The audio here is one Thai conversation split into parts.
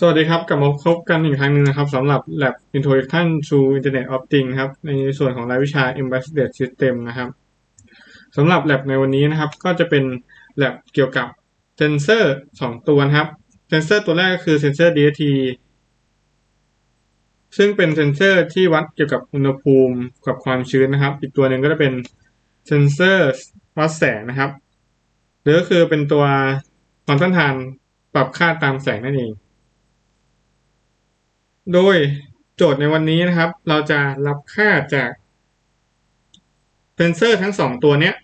สวัสดีครับ กลับมาพบกันอีกครั้งหนึ่งนะครับสำหรับ Lab Introduction to Internet of Things ครับ ในส่วนของรายวิชา Embedded System นะครับสำหรับ Lab ในวันนี้นะครับ ก็จะเป็น Lab เกี่ยวกับเซนเซอร์สองตัวนะครับ เซนเซอร์ตัวแรกก็คือเซนเซอร์ DST ซึ่งเป็นเซนเซอร์ที่วัดเกี่ยวกับอุณหภูมิกับความชื้นนะครับ อีกตัวหนึ่งก็จะเป็นเซนเซอร์วัดแสงนะครับ หรือก็คือเป็นตัวความต้านทานปรับค่าตามแสงนั่นเอง โดยโจทย์ในวันนี้นะครับ เราจะรับค่าจากเซนเซอร์ทั้งสองตัวเนี้ย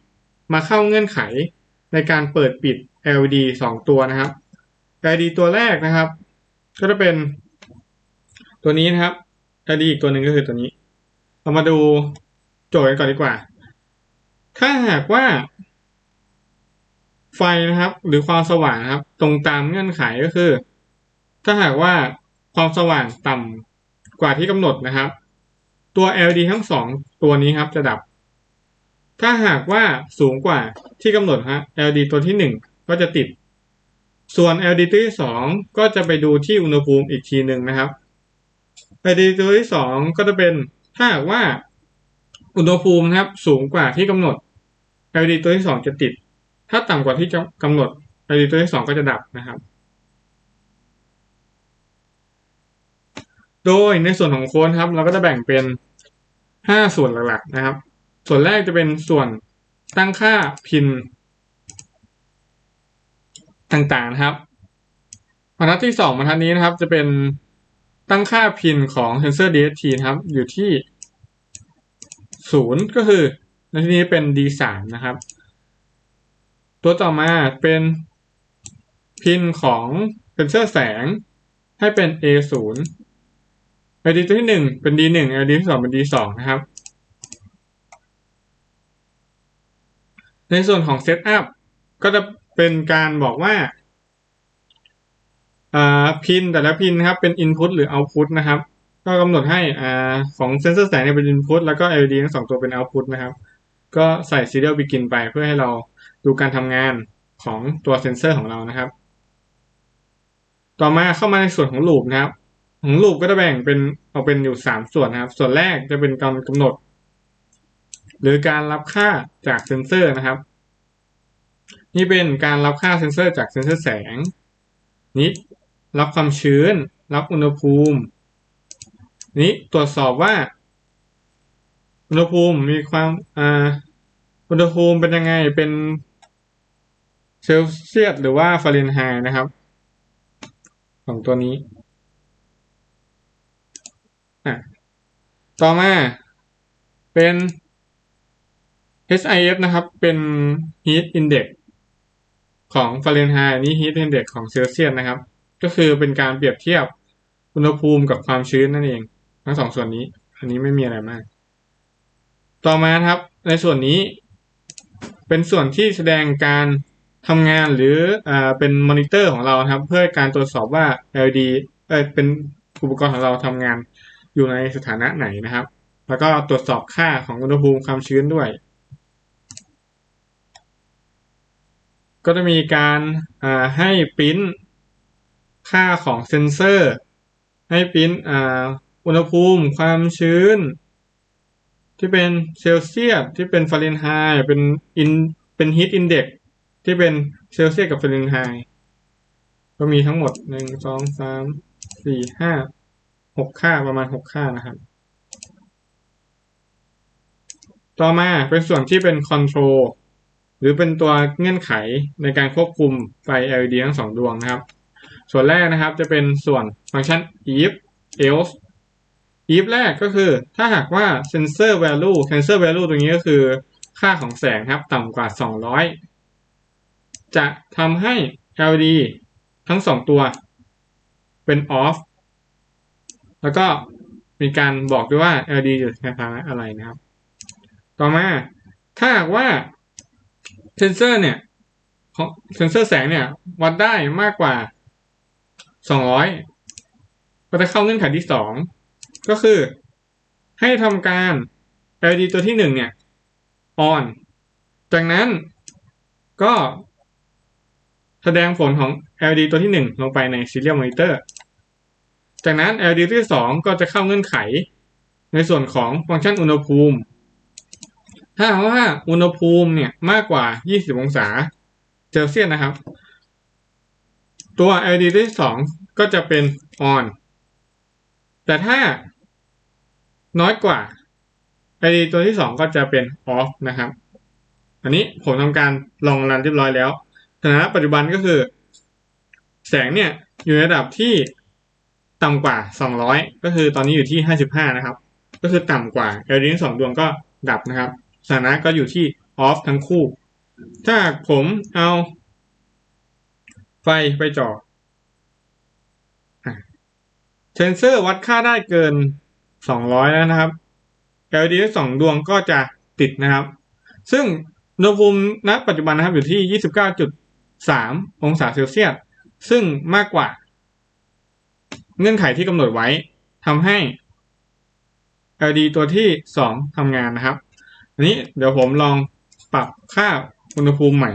มาเข้าเงื่อนไขในการเปิดปิด LED สองตัวนะครับ LED ตัวแรกนะครับ ก็จะเป็นตัวนี้นะครับ LED อีกตัวหนึ่งก็คือตัวนี้ เรามาดูโจทย์กันก่อนดีกว่า ถ้าหากว่า ไฟนะครับ หรือความสว่างนะครับ ตรงตามเงื่อนไขก็คือ ถ้าหากว่า ความสว่างต่ำกว่าที่กำหนดนะครับ ตัว LED ทั้งสองตัวนี้ครับจะดับ ถ้าหากว่าสูงกว่าที่กำหนดฮะ LED ตัวที่หนึ่งก็จะติด ส่วน LED ตัวที่สองก็จะไปดูที่อุณหภูมิอีกทีหนึ่งนะครับ LED ตัวที่สองก็จะเป็นถ้าหากว่าอุณหภูมินะครับสูงกว่าที่กำหนด LED ตัวที่สองจะติด ถ้าต่ำกว่าที่กำหนด LED ตัวที่สองก็จะดับนะครับ โดยในส่วนของโค้ดครับ เราก็จะแบ่งเป็นห้าส่วนหลักๆนะครับ ส่วนแรกจะเป็นส่วนตั้งค่าพินต่างๆนะครับบรรทัดที่สองบรรทัดนี้นะครับ จะเป็นตั้งค่าพินของเซนเซอร์ DST นะครับ อยู่ที่ศูนย์ก็คือในที่นี้เป็น D3 นะครับ ตัวต่อมาเป็นพินของเซนเซอร์แสงให้เป็น A0 LED ตัวที่หนึ่งเป็น D1 LED ที่สองเป็น D2 นะครับ ในส่วนของ Setup ก็จะเป็นการบอกว่าพินแต่ละพินนะครับเป็น Input หรือ Output นะครับ ก็กำหนดให้อของเซนเซอร์แสงเนี่ยเป็น Input แล้วก็ LED ทั้งสองตัวเป็น Output นะครับ ก็ใส่ Serial Begin ไปเพื่อให้เราดูการทำงานของตัวเซนเซอร์ของเรานะครับ ต่อมาเข้ามาในส่วนของลูปนะครับ ของลูปก็จะแบ่งเป็นเอาเป็นอยู่สามส่วนนะครับ ส่วนแรกจะเป็นการกำหนด หรือการรับค่าจากเซนเซอร์นะครับ นี่เป็นการรับค่าเซนเซอร์จากเซนเซอร์แสงนี้รับความชื้น รับอุณหภูมิ นี้ตรวจสอบว่า อุณหภูมิมีความอ่าอุณหภูมิเป็นยังไงเป็นเซลเซียสหรือว่าฟาเรนไฮต์นะครับ ของตัวนี้ ต่อมาเป็น HIF นะครับ เป็น Heat Index ของฟาเรนไฮต์นี้ Heat Index ของเซลเซียสนะครับ ก็คือเป็นการเปรียบเทียบอุณหภูมิกับความชื้นนั่นเอง ทั้งสองส่วนนี้ อันนี้ไม่มีอะไรมาก ต่อมาครับ ในส่วนนี้ เป็นส่วนที่แสดงการทำงานหรืออ่าเป็นมอนิเตอร์ของเราครับ เพื่อการตรวจสอบว่า LED เออเป็นอุปกรณ์ของเราทำงาน อยู่ในสถานะไหนนะครับ แล้วก็ตรวจสอบค่าของอุณหภูมิความชื้นด้วย ก็จะมีการให้ปริ้นค่าของเซนเซอร์ ให้ปริ้นอุณหภูมิความชื้น ที่เป็นเซลเซียสที่เป็นฟาเรนไฮต์เป็นอินเป็นฮีทอินเด็กที่เป็นเซลเซียสกับฟาเรนไฮต์ก็มีทั้งหมดหนึ่งสองสามสี่ห้า หกค่าประมาณหกค่านะครับ ต่อมาเป็นส่วนที่เป็นคอนโทรลหรือเป็นตัวเงื่อนไขในการควบคุมไฟ LED ทั้งสองดวงนะครับ ส่วนแรกนะครับจะเป็นส่วนฟังก์ชัน if else if แรกก็คือถ้าหากว่า sensor value sensor value ตรงนี้ก็คือค่าของแสงครับต่ำกว่า 200 จะทำให้ LED ทั้งสองตัวเป็น off แล้วก็มีการบอกด้วยว่า LED อยู่ในสานะอะไรนะครับ ต่อมาถ้าหากว่าเซนเซอร์เนี่ยเซนเซอร์แสงเนี่ยวัดได้มากกว่า 200 ก็จะเข้าเงื่อนไขที่ 2 ก็คือให้ทำการ LED ตัวที่ 1 เนี่ย on จากนั้นก็แสดงผลของ LED ตัวที่ 1 ลงไปใน serial monitor จากนั้น LED ที่ 2 ก็จะเข้าเงื่อนไข ในส่วนของฟังก์ชันอุณหภูมิ ถ้าว่าอุณหภูมิเนี่ยมากกว่า 20 องศาเซลเซียสนะครับ ตัว LED ที่ 2 ก็จะเป็น on แต่ถ้าน้อยกว่า LED ตัวที่ 2 ก็จะเป็น off นะครับ อันนี้ผมทำการลองรันเรียบร้อยแล้วสถานะปัจจุบันก็คือ แสงเนี่ยอยู่ในระดับที่ ต่ำกว่า 200 ก็คือตอนนี้อยู่ที่ 55 นะครับ ก็คือต่ำกว่า LED สองดวงก็ดับนะครับ สถานะก็อยู่ที่ off ทั้งคู่ ถ้าผมเอาไฟไปจ่อเซนเซอร์วัดค่าได้เกิน 200 แล้วนะครับ LED สองดวงก็จะติดนะครับ ซึ่งอุณหภูมิณปัจจุบันนะครับอยู่ที่ 29.3 องศาเซลเซียส ซึ่งมากกว่า เงื่อนไขที่กำหนดไว้ทำให้ LED ตัวที่ 2ทำงานนะครับ อันนี้เดี๋ยวผมลองปรับค่าอุณหภูมิใหม่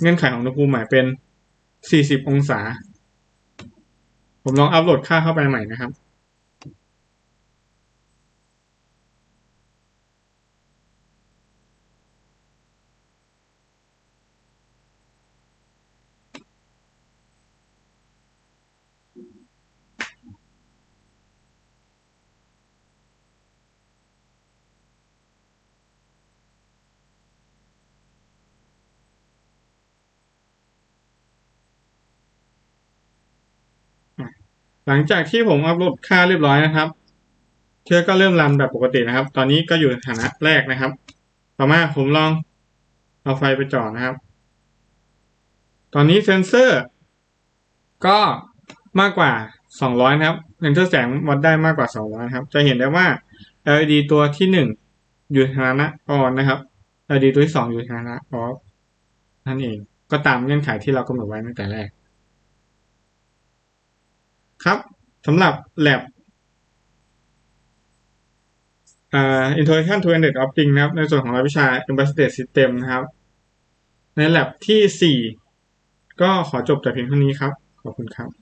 เงื่อนไขของอุณหภูมิใหม่เป็น 40 องศา ผมลองอัปโหลดค่าเข้าไปใหม่นะครับ หลังจากที่ผมอัปโหลดค่าเรียบร้อยนะครับเชื้อก็เริ่มรันแบบปกตินะครับ ตอนนี้ก็อยู่ในฐานะแรกนะครับ ต่อมาผมลองเอาไฟไปจ่อนะครับ ตอนนี้เซนเซอร์ ก็มากกว่า 200 นะครับเซนเซอร์แสงวัดได้มากกว่า 200นะครับ จะเห็นได้ว่า LED ตัวที่ 1 อยู่ในฐานะ on นะครับ LED ตัวที่ 2 อยู่ในฐานะ off นั่นเอง ก็ตามเงื่อนไขที่เรากำหนดไว้ตั้งแต่แรก ครับสำหรับ lab อ่า introduction to Internet of Things นะครับ ในส่วนของรายวิชา Embedded System นะครับ ใน lab ที่ 4 ก็ขอจบแต่เพียงเท่านี้ครับ ขอบคุณครับ